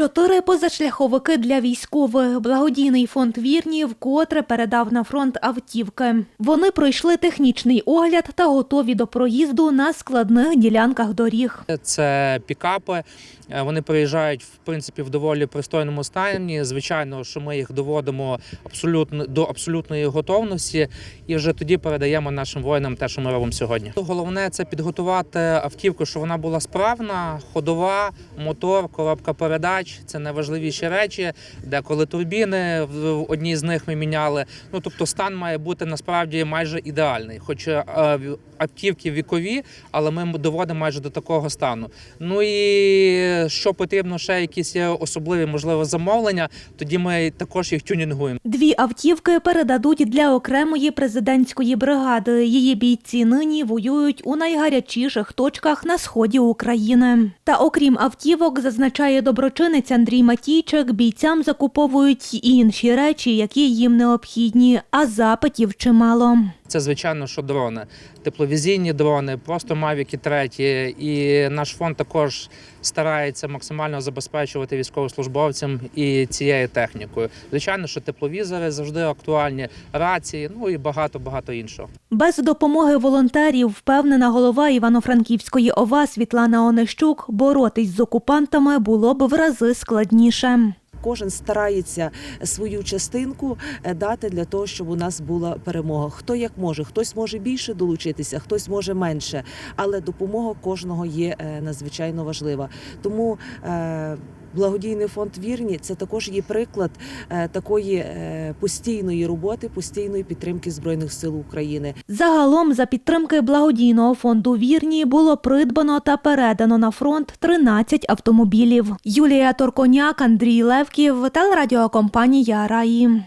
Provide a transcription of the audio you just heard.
Чотири позашляховики для військових. Благодійний фонд Вірні вкотре передав на фронт автівки. Вони пройшли технічний огляд та готові до проїзду на складних ділянках доріг. Це пікапи. Е, Вони приїжджають в принципі в доволі пристойному стані. Звичайно, що ми їх доводимо абсолютно до абсолютної готовності, і вже тоді передаємо нашим воїнам те, що ми робимо сьогодні. Головне це підготувати автівку, щоб вона була справна, ходова, мотор, коробка передач. Це найважливіші речі. Деколи турбіни в одній з них ми міняли. Ну тобто, стан має бути насправді майже ідеальний. Хоч е, автівки вікові, але ми доводимо майже до такого стану. Ну і що потрібно, ще якісь особливі можливо замовлення. Тоді ми також їх тюнінгуємо. Дві автівки передадуть для окремої президентської бригади. Її бійці нині воюють у найгарячіших точках на сході України. Та окрім автівок, зазначає доброчинець Андрій Матійчик, бійцям закуповують й інші речі, які їм необхідні, а запитів чимало. Це звичайно, що дрони, тепловізійні дрони, просто мавіки треті. І наш фонд також старається максимально забезпечувати військовослужбовцям і цією технікою. Звичайно, що тепловізори завжди актуальні, рації, ну і багато багато іншого. Без допомоги волонтерів, впевнена голова Івано-Франківської ОВА Світлана Онищук, боротись з окупантами було б в рази складніше. Кожен старається свою частинку е, дати для того, щоб у нас була перемога. Хто як може, хтось може більше долучитися, хтось може менше, але допомога кожного є е, надзвичайно важлива. Тому е, благодійний фонд вірні це також є приклад е, такої е, постійної роботи, постійної підтримки збройних сил України. Загалом, за підтримки благодійного фонду Вірні було придбано та передано на фронт 13 автомобілів. Юлія Торконяк, Андрій Левків, телерадіокомпанія Раї.